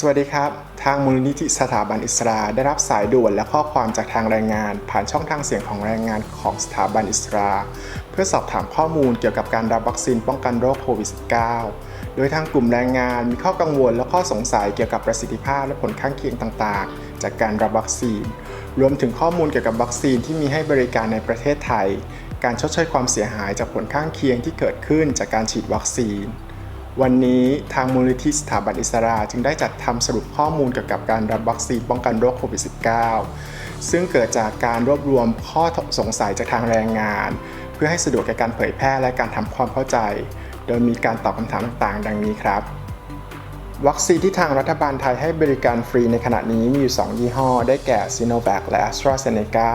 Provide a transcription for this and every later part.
สวัสดีครับ ทางมูลนิธิสถาบันอิสราได้รับสายด่วนและข้อความจากทางแรงงาน ผ่านช่องทางเสียงของแรงงานของสถาบันอิสราเพื่อสอบถามข้อมูลเกี่ยวกับการรับวัคซีนป้องกันโรคโควิด -19 โดยทางกลุ่มแรงงานมีข้อกังวลและข้อสงสัยเกี่ยวกับประสิทธิภาพและผลข้างเคียงต่างๆ จากการรับวัคซีน รวมถึงข้อมูลเกี่ยวกับวัคซีนที่มีให้บริการในประเทศไทย การชดเชยความเสียหายจากผลข้างเคียงที่เกิดขึ้นจากการฉีดวัคซีน วันนี้ทางมูลนิธิสถาบันอิสราจึงได้จัดทำสรุปข้อมูลเกี่ยวกับการรับวัคซีนป้องกันโรคโควิด -19 ซึ่งเกิดจากการรวบรวมข้อสงสัยจากทางแรงงาน เพื่อให้สะดวกแก่การเผยแพร่และการทำความเข้าใจ โดยมีการตอบคำถามต่างๆ ดังนี้ครับ วัคซีนที่ทางรัฐบาลไทยให้บริการฟรีในขณะนี้มีอยู่ 2 ยี่ห้อ ได้แก่ s i n o v a c และ a s t r a z e ซ e c a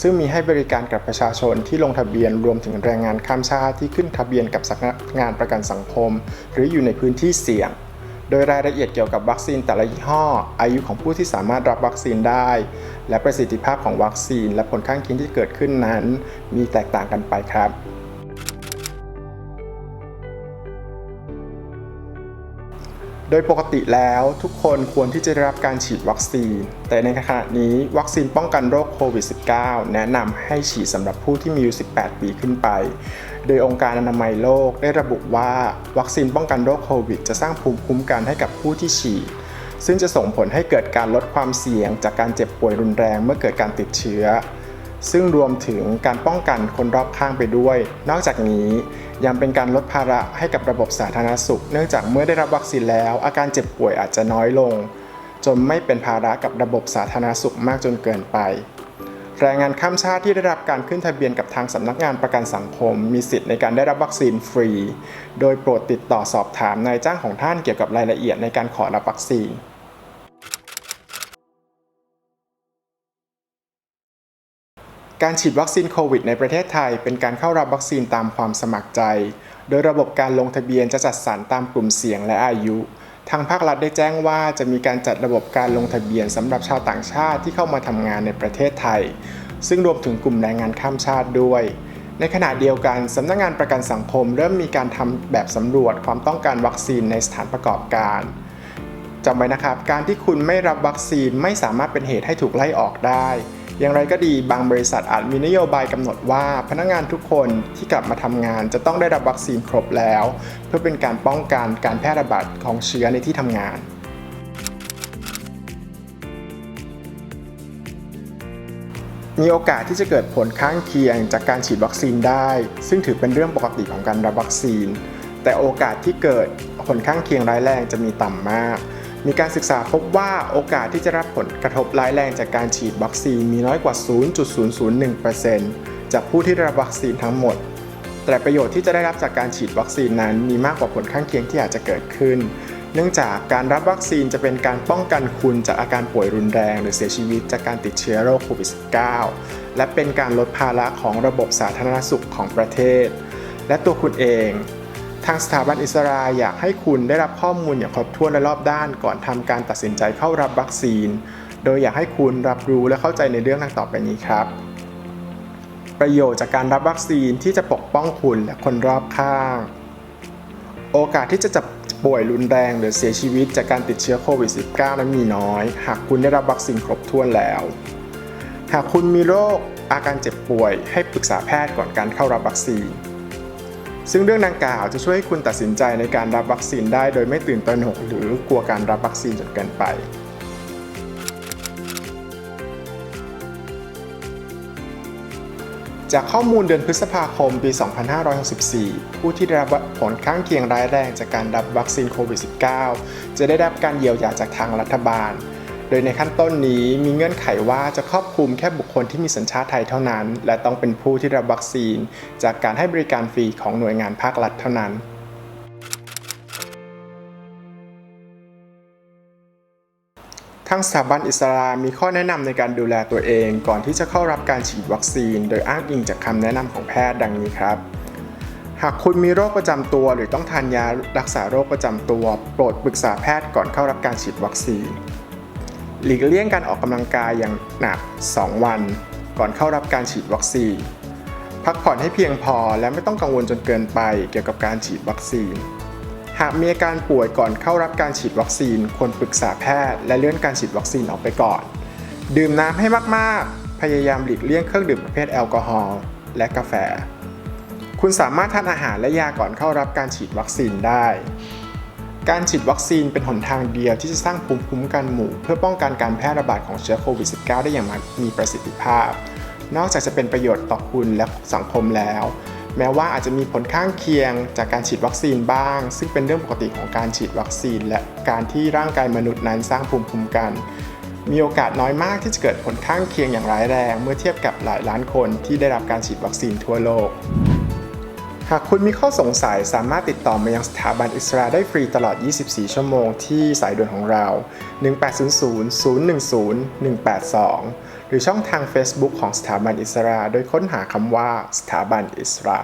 ซึ่งมีให้บริการกับประชาชนที่ลงทะเบียนรวมถึงแรงงานข้ามชาติที่ขึ้นทะเบียนกับสำนักงานประกันสังคม หรืออยู่ในพื้นที่เสี่ยง โดยรายละเอียดเกี่ยวกับวัคซีนแต่ละยี่ห้อ อายุของผู้ที่สามารถรับวัคซีนได้ และประสิทธิภาพของวัคซีน และผลข้างเคียงที่เกิดขึ้นนั้น มีแตกต่างกันไปครับ โดยปกติแล้วทุกคนควรที่จะได้รับการฉีดวัคซีน แต่ในขณะนี้วัคซีนป้องกันโรคโควิด -19 แนะนำให้ฉีดสำหรับผู้ที่มีอายุ 18 ปีขึ้นไป โดยองค์การอนามัยโลกได้ระบุว่าวัคซีนป้องกันโรคโควิด จะสร้างภูมิคุ้มกันให้กับผู้ที่ฉีด ซึ่งจะส่งผลให้เกิดการลดความเสี่ยง จากการเจ็บป่วยรุนแรงเมื่อเกิดการติดเชื้อ ซึ่งรวมถึงการป้องกันคนรอบข้างไปด้วย นอกจากนี้ ยังเป็นการลดภาระให้กับระบบสาธารณสุข เนื่องจากเมื่อได้รับวัคซีนแล้ว อาการเจ็บป่วยอาจจะน้อยลง จนไม่เป็นภาระกับระบบสาธารณสุขมากจนเกินไป แรงงานข้ามชาติที่ได้รับการขึ้นทะเบียนกับทางสำนักงานประกันสังคม มีสิทธิ์ในการได้รับวัคซีนฟรี โดยโปรดติดต่อสอบถามนายจ้างของท่านเกี่ยวกับรายละเอียดในการขอรับวัคซีน การฉีดวัคซีนโควิดในประเทศไทย เป็นการเข้ารับวัคซีนตามความสมัครใจ โดยระบบการลงทะเบียนจะจัดสรรตามกลุ่มเสี่ยงและอายุ ทางภาครัฐได้แจ้งว่าจะมีการจัดระบบการลงทะเบียนสำหรับชาวต่างชาติที่เข้ามาทำงานในประเทศไทย ซึ่งรวมถึงกลุ่มแรงงานข้ามชาติด้วย ในขณะเดียวกันสำนักงานประกันสังคม เริ่มมีการทำแบบสำรวจความต้องการวัคซีนในสถานประกอบการจำไว้นะครับ การที่คุณไม่รับวัคซีนไม่สามารถเป็นเหตุให้ถูกไล่ออกได้ อย่างไรก็ดีบางบริษัทอาจมีนโยบายกำหนดว่าพนักงานทุกคนที่กลับมาทำงานจะต้องได้รับวัคซีนครบแล้ว เพื่อเป็นการป้องกันการแพร่ระบาดของเชื้อในที่ทำงานมีโอกาสที่จะเกิดผลข้างเคียงจากการฉีดวัคซีนได้ ซึ่งถือเป็นเรื่องปกติของการรับวัคซีน แต่โอกาสที่เกิดผลข้างเคียงร้ายแรงจะมีต่ำมาก มีการศึกษาพบว่าโอกาสที่จะรับผลกระทบร้ายแรงจากการฉีดวัคซีนมีน้อยกว่า 0.001%จากผู้ที่ได้รับวัคซีนทั้งหมด แต่ประโยชน์ที่จะได้รับจากการฉีดวัคซีนนั้น มีมากกว่าผลข้างเคียงที่อาจจะเกิดขึ้น เนื่องจากการรับวัคซีนจะเป็นการป้องกันคุณจากอาการป่วยรุนแรง หรือเสียชีวิตจากการติดเชื้อโรคโควิด -19 และเป็นการลดภาระของระบบสาธารณสุขของประเทศ และตัวคุณเอง ทางสถาบันอิสราอยากให้คุณได้รับข้อมูลอย่างครบถ้วนและรอบด้าน ก่อนทำการตัดสินใจเข้ารับวัคซีน โดยอยากให้คุณรับรู้และเข้าใจในเรื่องดังต่อไปนี้ครับ ประโยชน์จากการรับวัคซีนที่จะปกป้องคุณและคนรอบข้าง โอกาสที่จะจับป่วยรุนแรงหรือเสียชีวิตจากการติดเชื้อโควิด -19 นั้นมีน้อย หากคุณได้รับวัคซีนครบถ้วนแล้ว หากคุณมีโรคอาการเจ็บป่วย ให้ปรึกษาแพทย์ก่อนการเข้ารับวัคซีน ซึ่งเรื่องดังกล่าวจะช่วยให้คุณตัดสินใจในการรับวัคซีนได้โดยไม่ตื่นตระหนกหรือกลัวการรับวัคซีนจนเกินไปจากข้อมูลเดือนพฤษภาคมปี 2564 ผู้ที่ได้รับผลข้างเคียงร้ายแรงจากการรับวัคซีนโควิด -19 จะได้รับการเยียวยาจากทางรัฐบาล โดยในขั้นต้นนี้มีเงื่อนไขว่าจะครอบคลุมแค่บุคคลที่มีสัญชาติไทยเท่านั้น และต้องเป็นผู้ที่รับวัคซีน จากการให้บริการฟรีของหน่วยงานภาครัฐเท่านั้นทางสถาบันอิสรามีข้อแนะนำในการดูแลตัวเอง ก่อนที่จะเข้ารับการฉีดวัคซีน โดยอ้างอิงจากคำแนะนำของแพทย์ดังนี้ครับ หากคุณมีโรคประจำตัว หรือต้องทานยารักษาโรคประจำตัว โปรดปรึกษาแพทย์ก่อนเข้ารับการฉีดวัคซีน หลีกเลี่ยงการออกกำลังกายอย่างหนัก 2 วัน ก่อนเข้ารับการฉีดวัคซีน พักผ่อนให้เพียงพอและไม่ต้องกังวลจนเกินไปเกี่ยวกับการฉีดวัคซีน หากมีอาการป่วยก่อนเข้ารับการฉีดวัคซีนควรปรึกษาแพทย์และเลื่อนการฉีดวัคซีนออกไปก่อน ดื่มน้ำให้มากๆ พยายามหลีกเลี่ยงเครื่องดื่มประเภทแอลกอฮอล์และกาแฟ คุณสามารถทานอาหารและยาก่อนเข้ารับการฉีดวัคซีนได้ การฉีดวัคซีนเป็นหนทางเดียวที่จะสร้างภูมิคุ้มกันหมู่ เพื่อป้องกันการแพร่ระบาดของเชื้อโควิด -19 ได้อย่างมีประสิทธิภาพ นอกจากจะเป็นประโยชน์ต่อคุณและสังคมแล้ว แม้ว่าอาจจะมีผลข้างเคียงจากการฉีดวัคซีนบ้าง ซึ่งเป็นเรื่องปกติของการฉีดวัคซีน และการที่ร่างกายมนุษย์นั้นสร้างภูมิคุ้มกัน มีโอกาสน้อยมากที่จะเกิดผลข้างเคียงอย่างร้ายแรง เมื่อเทียบกับหลายล้านคนที่ได้รับการฉีดวัคซีนทั่วโลก หากคุณมีข้อสงสัยสามารถติดต่อมายังสถาบันอิสราได้ฟรีตลอด 24 ชั่วโมงที่สายด่วนของเรา 1800 010 182 หรือช่องทาง Facebook ของสถาบันอิสรา โดยค้นหาคำว่าสถาบันอิสรา